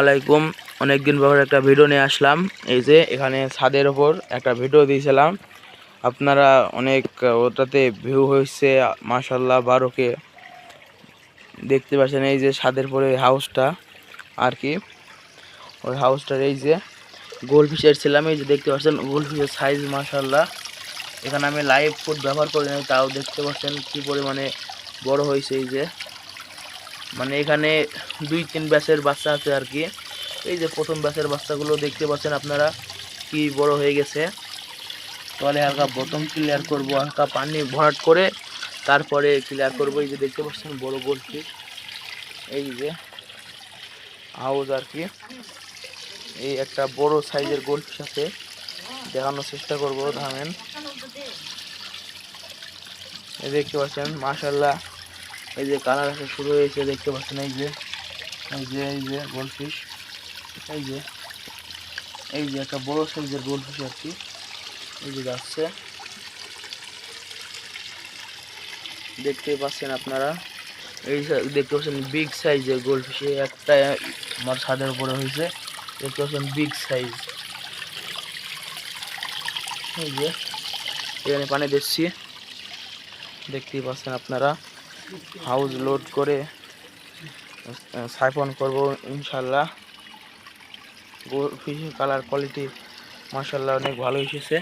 আলাইকুম। অনেকদিন পর একটা ভিডিও নিয়ে আসলাম। এই যে এখানে ছাদের ওপর একটা ভিডিও দিয়েছিলাম। আপনারা অনেক, ওটাতে ভিউ হয়েছে মাশাল্লাহ বারোকে। দেখতে পাচ্ছেন এই যে ছাদের পরে হাউসটা আর কি। ওই হাউসটার এই যে গোল ফিশের ছিলাম, এই যে দেখতে পাচ্ছেন গোল ফিশের সাইজ মাশাল্লাহ এখানে আমি লাইভ ফুড ব্যবহার করি তাও দেখতে পাচ্ছেন কি পরিমাণে বড় হয়েছে এই যে। মানে এখানে দুই, তিন ব্যাচের বাচ্চা আছে আর কি। এই যে প্রথম ব্যাচের বাচ্চাগুলো দেখতে পাচ্ছেন আপনারা, কি বড় হয়ে গেছে। তাহলে হালকা বোতম ক্লিয়ার করব, হালকা পানি ভরাট করে তারপরে ক্লিয়ার করব। এই যে দেখতে পাচ্ছেন বড় গোলফি এই যে হাউস আর কি। এই একটা বড় সাইজের গোলফিশ আছে দেখানোর চেষ্টা করব এই দেখতে পাচ্ছেন মাশাল্লাহ এই যে কালার আসা শুরু হয়েছে, দেখতে পাচ্ছেন, এই যে এই যে এই যে গোলফিশ এই যে এই যে একটা বড় সাইজের গোলফিশ আর কি, এই যে যাচ্ছে। দেখতে পাচ্ছেন আপনারা, এই দেখতে পাচ্ছেন বিগ সাইজের গোলফিশে একটা আমার ছাদের উপরে হয়েছে, দেখতে পাচ্ছেন বিগ সাইজ এই যে, এখানে পানি দিচ্ছি, দেখতেই পাচ্ছেন আপনারা। হাউস লোড করে সাইফন করব ইনশাল্লাহ ফিশের কালার কোয়ালিটি মার্শাল্লাহ অনেক ভালো এসেছে।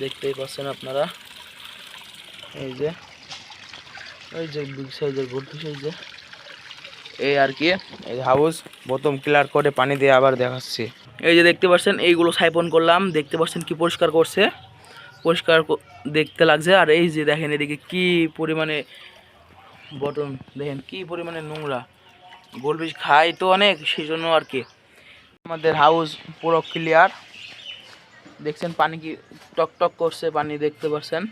দেখতেই পাচ্ছেন আপনারা। এই যে এই যে বিগ সাইজের গোলফিশ এই যে। এই আর কি, এই হাউস, বোতম ক্লিয়ার করে পানি দিয়ে আবার দেখাচ্ছি। এই যে দেখতে পাচ্ছেন, এইগুলো সাইপন করলাম। দেখতে পাচ্ছেন কি পরিষ্কার করছে। পরিষ্কার দেখতে লাগছে। আর এই যে দেখেন এদিকে কি পরিমাণে বটন দেখেন কি পরিমাণে নোংরা। গোলফিশ খায় তো অনেক সেই জন্য আর কি। আমাদের হাউস পুরো ক্লিয়ার দেখছেন পানি কি টক টক করছে, পানি দেখতে পাচ্ছেন।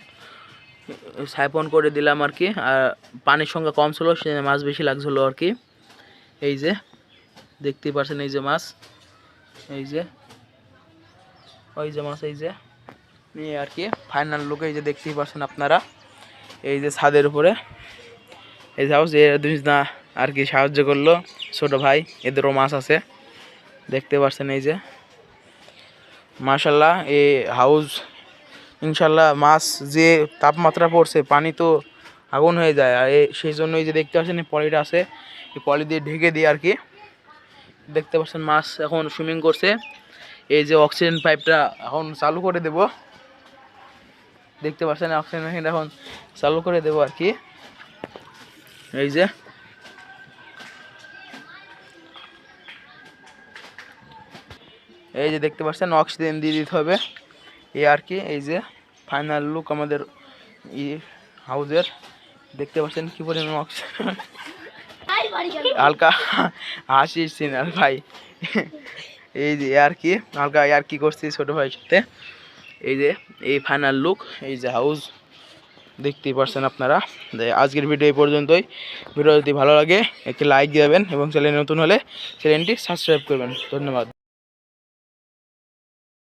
সাইপন করে দিলাম আর কি। আর পানির সংখ্যা কম ছিল সে মাছ বেশি লাগছিল আর কি। এই যে দেখতেই পাচ্ছেন এই যে মাছ। এই যে, ওই যে মাছ, এই যে। নিয়ে আর কি ফাইনাল লুকে এই যে দেখতেই পাচ্ছেন আপনারা। এই যে ছাদের উপরে। এই যে হাউস এর দুই না আর কি সাহায্য করল, ছোট ভাই, এদেরও মাছ আছে। দেখতে পাচ্ছেন এই যে। মাশাল্লাহ এই হাউস ইনশাল্লাহ মাছ যে তাপমাত্রা পড়ছে, পানি তো আগুন হয়ে যায়। আর সেই জন্য এই যে দেখতে পাচ্ছেন, এই পলিটা আছে, এই পলি দিয়ে ঢেকে দিই আর কি। দেখতে পাচ্ছেন মাছ এখন সুইমিং করছে। এই যে অক্সিজেন পাইপটা এখন চালু করে দেব। দেখতে পাচ্ছেন অক্সিজেন মেশিনটা এখন চালু করে দেব আর কি। এই যে। এই যে দেখতে পাচ্ছেন অক্সিজেন দিয়ে দিতে হবে। এই আর কি, এই যে ফাইনাল লুক আমাদের ই হাউজের। দেখতে পাচ্ছেন কি পরিমাণ অক্সিজেন হালকা হাসি সিনার ভাই। এই যে আর কি, হালকা আর কি করছি ছোটো ভাইয়ের সাথে। এই যে, এই ফাইনাল লুক এই যে হাউস দেখতেই পারছেন আপনারা। আজকের ভিডিও এই পর্যন্তই। ভিডিও যদি ভালো লাগে, একটি লাইক দেবেন এবং চ্যানেল নতুন হলে চ্যানেলটি সাবস্ক্রাইব করবেন। ধন্যবাদ।